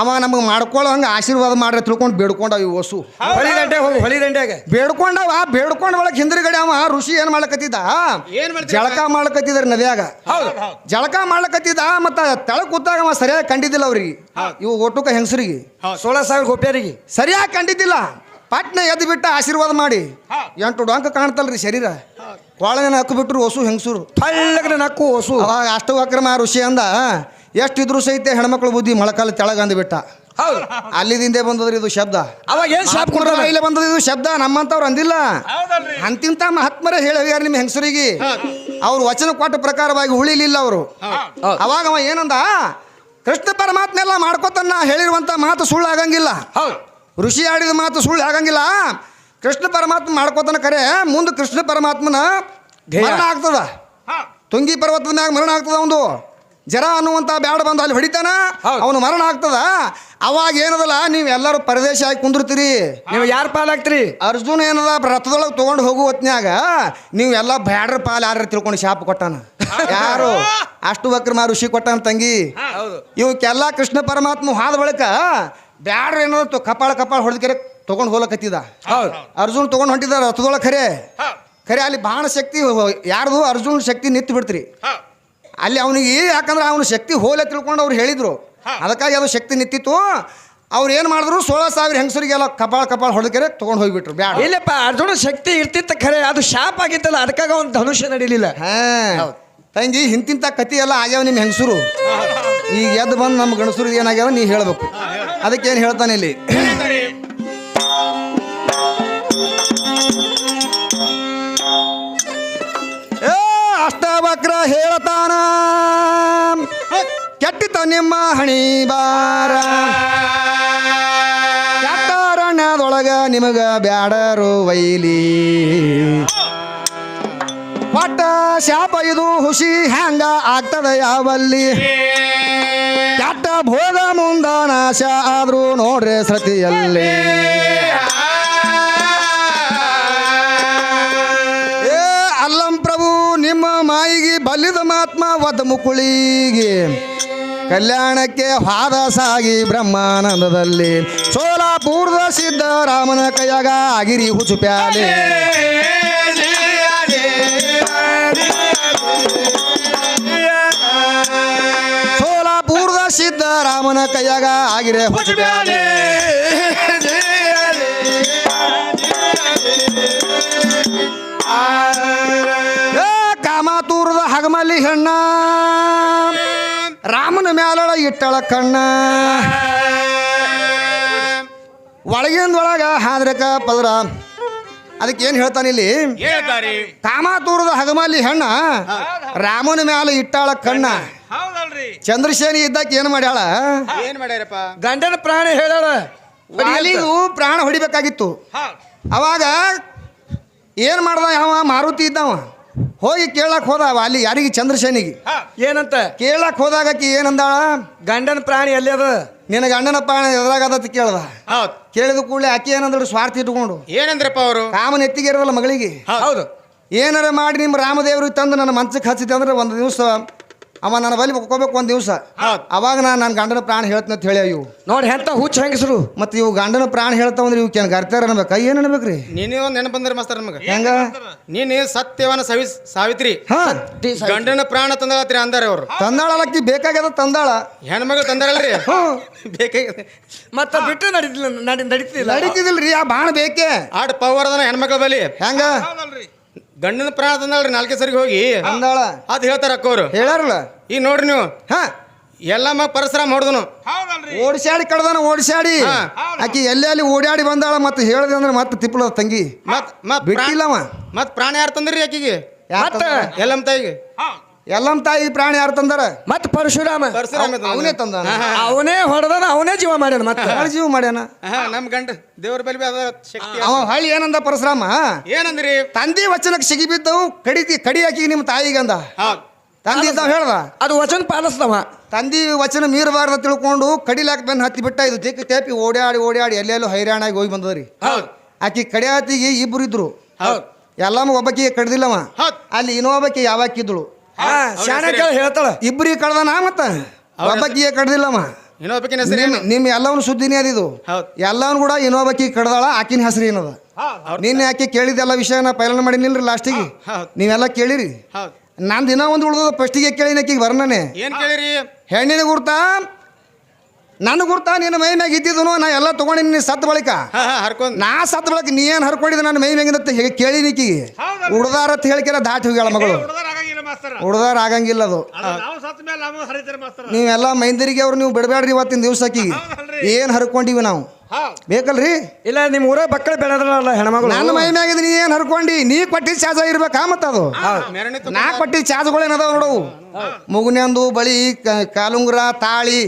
ಅವ ನಮ್ಗೆ ಮಾಡ್ಕೊಳ್ಳೋ ಹಂಗೆ ಆಶೀರ್ವಾದ ಮಾಡ್ರೆ ತಿಳ್ಕೊಂಡು ಬೇಡ್ಕೊಂಡವ ಈ ಹೊಸು. ಹೊಳಿ ದಂಡೆ ಹೋಗು ಹೊಳಿ ದಂಡೆಗೆ. ಬೇಡ್ಕೊಂಡವ ಬೇಡ್ಕೊಂಡ ಒಳಗೆ ಹಿಂದ್ರಗಡೆ ಅವ ಋಷಿ ಏನ್ ಮಾಡ್ಲಕತ್ತಿದ್ದ? ಜಳಕ ಮಾಡ್ಲಕತ್ತಿದ್ರ ನದಿಯಾಗ. ಹೌದ್. ಹೌದ್ ಜಳಕ ಮಾಡ್ಲಕತ್ತಿದ್ದ ಮತ್ತ ತಳ ಕೂತಾಗ ಅವ ಸರಿಯಾಗಿ ಕಂಡಿದ್ದಿಲ್ಲ ಅವ್ರಿಗೆ. ಇವು ಒಟ್ಟುಕ ಹೆಂಗಸರಿಗೆ. ಸೋಳ ಸಾವಿರ ಗೋಪ್ಯರಿಗೆ. ಸರಿಯಾಗಿ ಕಂಡಿದ್ದಿಲ್ಲ. ಪಟ್ನ ಎದ್ದು ಬಿಟ್ಟ ಆಶೀರ್ವಾದ ಮಾಡಿ. ಎಂಟು ಡೊಂಕ ಕಾಣ್ತಲ್ರಿ ಶರೀರ. ಕೊಳನ ಹಕ್ಕು ಬಿಟ್ರು ಹೊಸು ಹೆಂಗಸೂರು. ಹಳ್ಳಗನ ನಕ್ಕು ಹೊಸು. ಅಷ್ಟು ಅಕ್ರಮ ಋಷಿ ಅಂದ ಎಷ್ಟಿದ್ರು ಸಹಿತ ಹೆಣ್ಮಕ್ಳು ಬುದ್ಧಿ ಮೊಳಕಾಲ ತೆಳಗ ಅಂದ್ಬಿಟ್ಟ ಹೌದು. ಅಲ್ಲಿದಿಂದೆ ಬಂದದ್ರಿ ಇದು ಶಬ್ದ. ಅವಾಗ ಏನು ಶಾಪ್ ಬಾಯಿಲೆ ಬಂದದ ಇದು ಶಬ್ದ ನಮ್ಮಂತವ್ರು ಅಂದಿಲ್ಲ. ಅಂತಿಂತ ಮಹಾತ್ಮರ ಹೇಳ್ಯಾರ ನಿಮ್ಮ ಹೆಂಗಸರಿಗೆ? ಅವ್ರು ವಚನ ಕೊಟ್ಟ ಪ್ರಕಾರವಾಗಿ ಉಳಿಲಿಲ್ಲ ಅವರು. ಅವಾಗ ಅವ ಏನಂದ ಕೃಷ್ಣ ಪರಮಾತ್ಮ ಎಲ್ಲ ಮಾಡ್ಕೋತನ್ನ ಹೇಳಿರುವಂತ ಮಾತು ಸುಳ್ಳು ಆಗಂಗಿಲ್ಲ ಹೌದು. ಋಷಿ ಆಡಿದ ಮಾತು ಸುಳ್ಳು ಆಗಂಗಿಲ್ಲ. ಕೃಷ್ಣ ಪರಮಾತ್ಮ ಮಾಡ್ಕೋತಾನೆ ಕರೆ ಮುಂದೆ ಕೃಷ್ಣ ಪರಮಾತ್ಮನ. ಮರಣ ಆಗ್ತದ. ತುಂಗಿ ಪರ್ವತದ ಮ್ಯಾಗ ಮರಣ ಆಗ್ತದ ಒಂದು ಜರ ಅನ್ನುವಂಥ ಬ್ಯಾಡ ಬಂದು ಅಲ್ಲಿ ಹೊಡಿತಾನ. ಅವನು ಮರಣ ಆಗ್ತದ. ಅವಾಗ ಏನದಲ್ಲ ನೀವು ಎಲ್ಲರೂ ಪರದೇಶ ಆಗಿ ಕುಂದಿರ್ತೀರಿ. ನೀವು ಯಾರ ಪಾಲಾಗ್ತೀರಿ? ಅರ್ಜುನ ಏನದ ರಥದೊಳಗೆ ತೊಗೊಂಡು ಹೋಗು ಹೊತ್ನ್ಯಾಗ ನೀವು ಎಲ್ಲ ಬ್ಯಾಡ್ರ ಪಾಲ್ ಯಾರು ತಿಳ್ಕೊಂಡು ಶಾಪ ಕೊಟ್ಟಾನ. ಯಾರು? ಅಷ್ಟು ವಕ್ರಮ ಋಷಿ ಕೊಟ್ಟಾನ ತಂಗಿ. ಇವಕ್ಕೆಲ್ಲ ಕೃಷ್ಣ ಪರಮಾತ್ಮ ಹಾದ ಬಳಿಕ ಬ್ಯಾಡ್ರ ಏನೋ ಕಪಾಳ ಕಪಾಳ ಹೊಡೆದಕೆರೆ ತೊಗೊಂಡು ಹೋಲಕತ್ತಿದ ಹೌದು. ಅರ್ಜುನ್ ತೊಗೊಂಡು ಹೊಂಟಿದ ರಥದೊಳಗೆ ಖರೆ. ಖರೆ ಅಲ್ಲಿ ಬಾಣ ಶಕ್ತಿ ಯಾರ್ದು? ಅರ್ಜುನ್ ಶಕ್ತಿ ನಿಂತು ಬಿಡ್ತ್ರಿ. ಅಲ್ಲಿ ಅವನಿಗೆ ಯಾಕಂದ್ರೆ ಅವನ ಶಕ್ತಿ ಹೋಲೆ ತಿಳ್ಕೊಂಡು ಅವ್ರು ಹೇಳಿದ್ರು. ಅದಕ್ಕಾಗಿ ಅದು ಶಕ್ತಿ ನಿಂತಿತ್ತು. ಅವ್ರು ಏನು ಮಾಡಿದ್ರು? ಸೋಳ ಸಾವಿರ ಹೆಂಗಸರಿಗೆಲ್ಲ ಕಪಾಳ ಕಪಾಳ ಹೊಡೆದಕೆರೆ ತೊಗೊಂಡು ಹೋಗ್ಬಿಟ್ರು. ಬ್ಯಾಡ. ಇಲ್ಲಪ್ಪ ಅರ್ಜುನ ಶಕ್ತಿ ಇರ್ತಿತ್ತ ಖರೆ. ಅದು ಶಾಪ್ ಆಗಿತ್ತಲ್ಲ ಅದಕ್ಕಾಗ ಒಂದು ಧನುಷ್ಯ ನಡೀಲಿಲ್ಲ. ಹಾ. ತಂಗಿ ಹಿಂತಿಂತ ಕತಿ ಎಲ್ಲ ಆಗ್ಯಾವ ನಿಮ್ಮ ಹೆಂಗಸರು. ಈಗ ಎದ್ದು ಬಂದು ನಮ್ಮ ಗಣಸರು ಏನಾಗ್ಯಾವ ನೀ ಹೇಳ್ಬೇಕು. ಅದಕ್ಕೆ ಏನು ಹೇಳ್ತಾನೆ ಇಲ್ಲಿ? ಏ ಅಷ್ಟವಕ್ರ ಹೇಳ್ತಾನ. ಕೆಟ್ಟಿತ ನಿಮ್ಮ ಹಣಿ ಬಾರ ಕೆಟ್ಟಾರಣ್ಯದೊಳಗ ನಿಮಗ ಬ್ಯಾಡರು ವೈಲಿ. ಒಟ್ಟ ಶಾಪ ಇದು ಹುಸಿ ಹ್ಯಾಂಗ ಆಗ್ತದ ಯಾವಲ್ಲಿ ಭೋಗ ಮುಂದ ನಾಶ ಆದ್ರೂ ನೋಡ್ರೆ ಸತಿಯಲ್ಲಿ. ಏ, ಅಲ್ಲಂ ಪ್ರಭು, ನಿಮ್ಮ ಮಾಯಿಗೆ ಬಲ್ಲಿದ ಮಾತ್ಮ ವದ್ ಮುಕುಳಿಗೆ ಕಲ್ಯಾಣಕ್ಕೆ ಹಾದ ಸಾಗಿ ಬ್ರಹ್ಮಾನಂದದಲ್ಲಿ. ಸೋಲಾಪುರದ ಸಿದ್ದರಾಮನ ಕೈಯಾಗ ಆಗಿರಿ ಹುಚ್ಚು ಸಿದ್ದರಾಮನ ಕೈಯಾಗ ಆಗಿರೆ ಏ ಕಾಮಾತೂರದ ಹಗಮಲ್ಲಿ ಹೆಣ್ಣ. ರಾಮನ ಮ್ಯಾಲಳ ಇಟ್ಟಳ ಕಣ್ಣ. ಒಳಗಿಂದೊಳಗ ಹಾದ್ರಕ ಪದರ. ಅದಕ್ಕೆ ಏನ್ ಹೇಳ್ತಾನೆ ಇಲ್ಲಿ? ಕಾಮಾತೂರದ ಹಗಮಲ್ಲಿ ಹೆಣ್ಣ ರಾಮನ ಮ್ಯಾಲ ಇಟ್ಟಾಳ ಕಣ್ಣ. ಹೌದಲ್ರಿ ಚಂದ್ರಸೇನಿ ಇದ್ದಕ್ಕೆ ಏನು ಮಾಡ್ಯಾಳ? ಏನ್ ಮಾಡ್ಯಾರಪ್ಪ? ಗಂಡನ ಪ್ರಾಣ ಹೇಳಾಳ ಪ್ರಾಣ ಹೊಡಿಬೇಕಾಗಿತ್ತು. ಹೌದ್. ಅವಾಗ ಏನು ಮಾಡ್ದ ಯಾವ ಮಾರುತಿ ಇದ್ದವ? ಹೋಗಿ ಕೇಳಕ್ ಹೋದ ಅಲ್ಲಿ ಯಾರಿಗೆ? ಚಂದ್ರಶೇನಿಗೆ. ಏನಂತ? ಕೇಳಕ್ ಹೋದಾಗ ಆಕಿ ಏನಂದಾಳ ಗಂಡನ ಪ್ರಾಣಿ ಎಲ್ಲಿ ಅದ? ನಿನ್ನ ಗಂಡನ ಪ್ರಾಣ ಎದುರಾಗದತ್ ಕೇಳ್ದ. ಹೌದ್. ಕೇಳಿದ ಕೂಡಲೇ ಆಕೆ ಏನಂದ್ರು ಸ್ವಾರ್ಥ ಇಟ್ಕೊಂಡು. ಏನಂದ್ರಪ್ಪ ಅವರು? ರಾಮನ ಎತ್ತಿಗೆ ಇರೋದಲ್ಲ ಮಗಳಿಗೆ? ಹೌದು. ಏನಾರ ಮಾಡಿ ನಿಮ್ಮ ರಾಮದೇವರು ತಂದು ನನ್ನ ಮಂಚಕ್ಕೆ ಹಚ್ಚಿದ್ದೆ ಅಂದ್ರೆ ಒಂದು ದಿವಸ ಅವ ನನ್ನ ಬಲಿ ಒಪ್ಕೋಬೇಕು ಒಂದು ದಿವಸ. ಅವಾಗ ನಾನು ನನ್ನ ಗಂಡನ ಪ್ರಾಣ ಹೇಳ್ತೀನಿ ಅಂತ ಹೇಳಿ ಇವು ನೋಡಿ ಎಂತ ಹುಚ್ಚ ಹೆಂಗಸರು. ಮತ್ತು ಇವು ಗಂಡನ ಪ್ರಾಣ ಹೇಳ್ತಾವ ಅಂದ್ರೆ ಇವ್ಕೆ ಗರ್ತಾರ ಅನ್ಬೇಕ? ಏನು ಅನ್ಬೇಕ್ರಿ? ನೀನೇ ಒಂದು ನೆನಪು ಬಂದ್ರೆ ಮಸ್ತಾರ ನಮಗ. ಹೆಂಗ? ನೀನು ಸತ್ಯವನ ಸವಿ ಸಾವಿತ್ರಿ. ಹಾ. ಗಂಡನ ಪ್ರಾಣ ತಂದಾಳತ್ರಿ ಅಂದಾರ ಅವ್ರು. ತಂದಾಳಕ್ಕಿ ಬೇಕಾಗ್ಯದ ತಂದಾಳ. ಹೆಣ್ಮಗಳು ತಂದಾರಲ್ರಿ ಹ್ಞೂ ಬೇಕಾಗಿದೆ ಮತ್ತ ಬಿಟ್ಟು ನಡೀತಿಲ್ಲ ನಡೀತಿಲ್ಲ. ನಡೀತಿದಿಲ್ರಿ ಆ ಬಾಣ ಬೇಕೇ. ಆಡ್ ಪವರ್ ಅದನ್ನ ಹೆಣ್ಮಕ್ಳ ಬಲಿ ಹೆಂಗ? ಗಂಡನ ಪ್ರಾಣ ತಂದಳ್ರಿ ನಾಲ್ಕೇ ಸರಿಗೆ ಹೋಗಿ. ಅಂದಾಳ. ಅದ್ ಹೇಳ್ತಾರ ಅಕ್ಕವ್ರು ಹೇಳಾರಲ್ಲ ಈಗ ನೋಡ್ರಿ ನೀವು. ಹಾ. ಎಲ್ಲ ಮಗ ಪರಿಸರ ಮಾಡ್ದನು ಓಡಿಸಾಡಿ ಕಡ್ದನ ಓಡಿಸಾಡಿ ಹಾ. ಆಕಿ ಎಲ್ಲಿ ಅಲ್ಲಿ ಓಡಾಡಿ ಬಂದಾಳ ಮತ್ತೆ ಹೇಳ್ದೆ ಅಂದ್ರೆ ಮತ್ತೆ ತಿಪ್ಪಳ ತಂಗಿ. ಮತ್ ಮತ್ ಬಿಟ್ಟಿಲ್ಲವ. ಮತ್ ಪ್ರಾಣ ಯಾರು ತಂದ್ರಿ ಆಕಿಗೆ? ಯಾತ ಎಲ್ಲಮ್ಮ ತಾಯಿಗೆ. ಎಲ್ಲಮ್ಮ ತಾಯಿ ಪ್ರಾಣಿ ಯಾರು ತಂದಾರ? ಮತ್ ಪರಶುರಾಮ. ಪರಶುರಾಮ ಅವನೇ ತಂದಾನ. ಅವನೇ ಹೊಡೆದಾನ ಅವನೇ ಜೀವ ಮಾಡ್ಯಾನ ಮತ್ತೆ. ಜೀವ ಮಾಡ್ಯಾನ? ನಮ್ಮ ನಮ್ ಗಂಡ ದೇವ್ರ ಬಲಿ ಅದ ಶಕ್ತಿ ಅವ ಹಳ್ಳಿ ಏನಂದ ಪರಶುರಾಮ? ಏನಂದ್ರಿ? ತಂದಿ ವಚನಕ್ಕೆ ಸಿಗಿ ಬಿದ್ದವು ಕಡಿತಿ ಕಡಿ ಹಾಕಿ ನಿಮ್ಮ ತಾಯಿಗಂದ ಅಂದ. ಹೌದ್. ತಂದಿ ತಾವ್ ಹೇಳ್ದ? ಅದು ವಚನ ಪಾಲಿಸ್ತವ ತಂದಿ ವಚನ ಮೀರಬಾರ್ದ ತಿಳ್ಕೊಂಡು ಕಡಿಲಾಕ ಬೆನ್ನು ಹತ್ತಿ ಬಿಟ್ಟ ಇದು ತಿಕ್ಕಿ ತೇಪಿ ಓಡಾಡಿ ಓಡಾಡಿ ಎಲ್ಲೆಲ್ಲೋ ಹೈರಾಣಾಗಿ ಹೋಗಿ ಬಂದದ್ರಿ ಹೌದ್. ಆಕಿ ಕಡಿಯಾತಿಗೆ ಇಬ್ರು ಇದ್ರು. ಹೌದ್. ಎಲ್ಲಮ್ಮ ಒಬ್ಬಾಕಿಗೆ ಕಡ್ದಿಲ್ಲವ. ಹೌದ್. ಅಲ್ಲಿ ಇನ್ನೊಬ್ಬಾಕಿ ಯಾವಾಕಿದ್ದಳು ಹಾ ಶಾಣ ಕೇಳಿ ಹೇಳ್ತಾಳ. ಇಬ್ರಿಗೆ ಕಡ್ದನ ಮತ್ತ? ಒಬ್ಬಕ್ಕಿಗೆ ಕಡ್ದಿಲ್ಲ ಇನ್ನೊಬ್ಬಕಿನ ಹೆಸರು ನಿಮ್ ನಿಮ್ ಎಲ್ಲವನ್ನ ಸುದ್ದಿನೇ ಅದಿದು ಹೌದ್. ಎಲ್ಲವನ್ ಕೂಡ ಇನ್ನೊಬ್ಬಕ್ಕಿ ಕಡ್ದಾಳ ಆಕಿನ ಹೆಸರು ಏನದ? ನಿನ್ನೆ ಯಾಕೆ ಕೇಳಿದೆಲ್ಲ ವಿಷಯ ನಾ ಪೈಲನ್ ಮಾಡಿನಿಲ್ರಿ ಲಾಸ್ಟಿಗೆ ಹೌದ್. ನೀವೆಲ್ಲ ಕೇಳಿರಿ. ಹೌದ್. ನಾನು ದಿನ ಒಂದು ಉಳ್ದ ಫಸ್ಟಿಗೆ ಕೇಳಿನ ಆಕಿಗೆ ಏನ್ ಕೇಳಿರಿ? ಹೆಣ್ಣಿನ ಗುರ್ತ ನನ್ನ ಗುರ್ತ ನಿನ್ನ ಮೈ ಮ್ಯಾಗ ಇದ್ದಿದ್ದು ನಾ ಎಲ್ಲ ತಗೊಂಡಿನಿ ಸತ್ತ ಬಳಿಕ. ಹರ್ಕೊಂಡ್ ನಾ ಸತ್ತ ಬಳಿಕ ನೀ ಏನು ಹರ್ಕೊಂಡಿದ್ದ ನನ್ನ ಮೈ ಮ್ಯಾಗಿಂದ ಕೇಳಿ ನಿಕ್ಕಿಗೆ ಉಡ್ದಾರ ಅಂತ ಹೇಳಿಕೆಲ್ಲ ದಾಟಿ ಹೋಗ್ಯಾಳ ಮಗಳು. ಉಡ್ದಾರ ಆಗಂಗಿಲ್ಲ ಅದು. ನೀವೆಲ್ಲ ಮೈಂದರಿಗೆ ಅವ್ರು ನೀವು ಬಿಡಬೇಡ್ರಿ ಇವತ್ತಿನ ದಿವ್ಸಕ್ಕಿ. ಏನು ಹರ್ಕೊಂಡಿವಿ ನಾವು? ಬೇಕಲ್ರಿ? ಇಲ್ಲ ನಿಮ್ಮ ಊರ ಬಕ್ಕಳ ಬೆಳೆದ್ರಲ್ಲ ಹೆಣ್ಮಗಳು. ನನ್ನ ಮೈ ಮ್ಯಾಗಿದ್ ನೀ ಏನು ಹರ್ಕೊಂಡಿ? ನೀ ಕೊಟ್ಟಿದ್ ಚಾರ್ಜ್ ಇರ್ಬೇಕಾ ಮತ್ತ ಅದು? ನಾ ಕೊಟ್ಟಿದ್ ಚಾರ್ಜ್ಗಳೇನದಾವ ನೋಡು? ಮುಗುನೆಂದು ಬಳಿ ಕ- ಕಾಲುಂಗುರ ತಾಳಿ.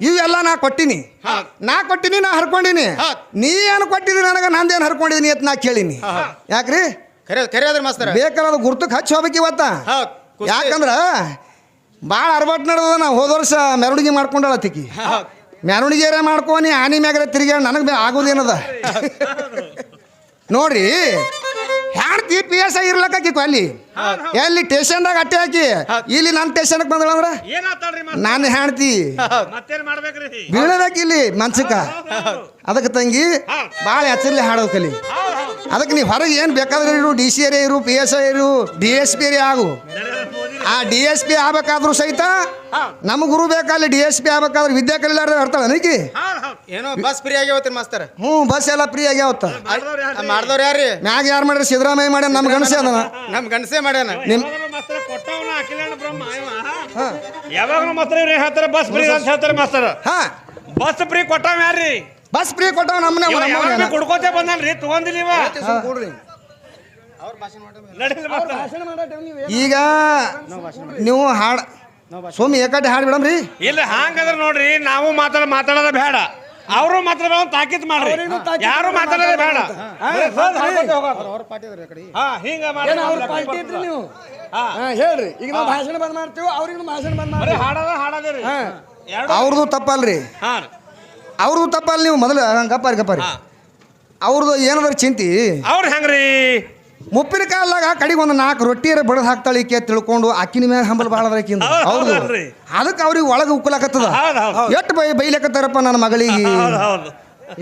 ಇವೆಲ್ಲ ನಾ ಕೊಟ್ಟಿನಿ. ನಾ ಕೊಟ್ಟಿನಿ ನಾ ಹರ್ಕೊಂಡಿನಿ. ನೀ ಏನು ಕೊಟ್ಟಿದಿ ನನಗೆ ನಂದೇನು ಹರ್ಕೊಂಡಿದೀನಿ ಅಂತ ನಾ ಕೇಳಿನಿ. ಯಾಕ್ರಿ? ಖರೆ ಗುರ್ತು ಅದ್ರ ಮಾಸ್ತರ. ಬೇಕಾದ ಗುರ್ತಕ್ಕೆ ಹಚ್ಚಿ ಹೋಗ್ಬೇಕು ಇವತ್ತ. ಹೌದ್ ಕುಸ್ತಿ. ಯಾಕಂದ್ರ ಭಾಳ ಅರ್ಬಟ್ ನಡೆದ ನಾ ಹೋದ ವರ್ಷ ಮೆರವಣಿಗೆ ಮಾಡ್ಕೊಂಡಳ ತಿಕ್ಕಿ ಹೌದ್. ಮೆರವಣಿಗೆ ಮಾಡ್ಕೊನಿ ಆನಿ ಮ್ಯಾಗರ ತಿರುಗಿ ನನಗೆ ಆಗೋದೇನದ ನೋಡ್ರಿ ಹ್ಯಾಣ್ತಿ ಪಿ ಎಸ್ ಐ ಅಲ್ಲಿ? ಎಲ್ಲಿ ಟೇಷನ್ದಾಗ ಅಟ್ಟೆ ಹಾಕಿ? ಇಲ್ಲಿ ನನ್ನ ಟೇಷನ್ಗೆ ಬಂದಳಂದ್ರ? ನನ್ನ ಹೆಣ್ತಿ. ಮತ್ತೇನ್ ಮಾಡ್ಬೇಕ್ರಿ? ಇಲ್ಲಿ ಮನ್ಸಕ್ಕ ಅದಕ್ಕೆ ತಂಗಿ ಭಾಳ ಎಚ್ಚರ್ಲಿ ಹಾಡೋಕಲಿ. ಕಲಿ ಅದಕ್ಕೆ ನೀವು ಹೊರಗೆ ಏನು ಬೇಕಾದ್ರೆ ಇರು ಡಿ ಸಿ ಏರಿಯಾ ಇರು ಪಿ ಎಸ್ ಐ ಇರು ಡಿ ಎಸ್ ಪಿ ಏರಿಯಾ ಆಗು. ಆ ಡಿ ಎಸ್ ಪಿ ಆಗಬೇಕಾದ್ರೂ ಸಹಿತ ನಮ್ಮ ಗುರು ಬೇಕಲ್ಲಿ ಡಿ ಎಸ್ ಪಿ ಆಗಬೇಕಾದ್ರೆ ವಿದ್ಯಾ ಕಲಿಲಾರ್ದ ಇರ್ತಾಳೆ ನನಗೆ ಏನೋ ಬಸ್ ಫ್ರೀ ಆಗ್ಯಾವತ್ರಿ ಮಾಸ್ತರ? ಹ್ಞೂ ಬಸ್ ಎಲ್ಲ ಫ್ರೀ ಆಗ್ಯಾವತ್ತ. ಮಾಡ್ದವ್ರ ಯಾರ್ರಿ? ಮ್ಯಾಗ ಯಾರು ಮಾಡ್ರಿ ಸಿದ್ದರಾಮಯ್ಯ ಮಾಡ್ಯಾನ ನಮ್ಮ ಗಣಸೆ ಅದನ. ನಮ್ಮ ಗಂಡಸೇ ಮಾಡ್ಯಾನ. ನಿಮ್ಮ ಹಾ. ಯಾವಾಗ ಮಾಸ್ತರ ಹೇಳ್ತಾರೆ ಬಸ್ ಫ್ರೀ ಅಂತ ಹೇಳ್ತಾರೆ ಮಾಸ್ತರ. ಹಾ. ಬಸ್ ಫ್ರೀ ಕೊಟ್ಟಾವ ಯಾರ್ರಿ? ಬಸ್ ಫ್ರೀ ಕೊಟ್ಟವ ನಮ್ಮನೆ ಕೊಡ್ಕೋತೇ ಯಾವಾಗ ಬಿ ಕುಡ್ಕೋತೆ ಬಂದನ್ರಿ ತಗೊಂದಿಲ್ಲ ಇವ. ಈಗ ನೀವು ಹಾಡು ಸುಮ್ಮನೆ ಏಕಾಟಿ ಹಾಡು ಬಿಡಮ್ರಿ ಇಲ್ಲ ಹಂಗಂದ್ರ ನೋಡ್ರಿ ನಾವು ಮಾತಾಡ ಮಾತಾಡೋದ ಬೇಡ. ಅವರು ಮಾತ್ರ ತಾಕೀತ್ ಮಾಡ್ರಿ. ಯಾರು ಮಾತಾಡೋದ ಬೇಡ. ಹಿಂಗ ನೀವು? ಹಾ. ಹಾ ಹೇಳ್ರಿ. ಈಗ ನಾವು ಭಾಷಣ ಬಂದ್ ಮಾಡ್ತೀವಿ ಅವ್ರಿಗೆ ಭಾಷಣ ಬಂದ್ ಮಾಡ್ರಿ ಹಾಡೋದ ಹಾಡೋದ್ರಿ ಅವ್ರದ್ದು ತಪ್ಪಲ್ರಿ. ಹಾ. ಅವ್ರದ್ದು ತಪ್ಪಲ್ಲ ನೀವು ಮೊದಲು ಗಪ್ಪಾರಿ ಗಪ್ಪಾರಿ ಹಾ. ಅವ್ರದ್ದು ಏನಾದ್ರು ಚಿಂತಿ? ಅವ್ರು ಹೆಂಗ್ರಿ? ಮುಪ್ಪಿನ ಕಾಲದಾಗ ಕಡೆಗೆ ಒಂದು ನಾಲ್ಕು ರೊಟ್ಟಿ ಬಡದ್ ಹಾಕ್ತಾಳೆ ಈಕೆ ತಿಳ್ಕೊಂಡು ಅಕ್ಕಿನ ಮೇಲೆ ಹಂಬಲ್ ಭಾಳ ಅದ ಆಕಿಂದ ಹೌದ್. ಅದಕ್ಕೆ ಅವ್ರಿಗೆ ಒಳಗೆ ಉಕ್ಕಲಾಕತ್ತದ ಹೌದ್ ಹೌದ್. ಎಷ್ಟು ಬೈ ಬೈಲಕತ್ತಾರಪ್ಪ ನನ್ನ ಮಗಳಿಗೆ? ಹೌದು ಹೌದು.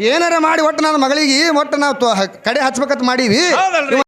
ಏನಾರ ಮಾಡಿ ಒಟ್ಟು ನನ್ನ ಮಗಳಿಗೆ ಒಟ್ಟು ನಾವು ತೊ- ಕಡೆ ಹಚ್ಬೇಕಂತ ಮಾಡೀವಿ. ಹೌದಲ್ರಿ.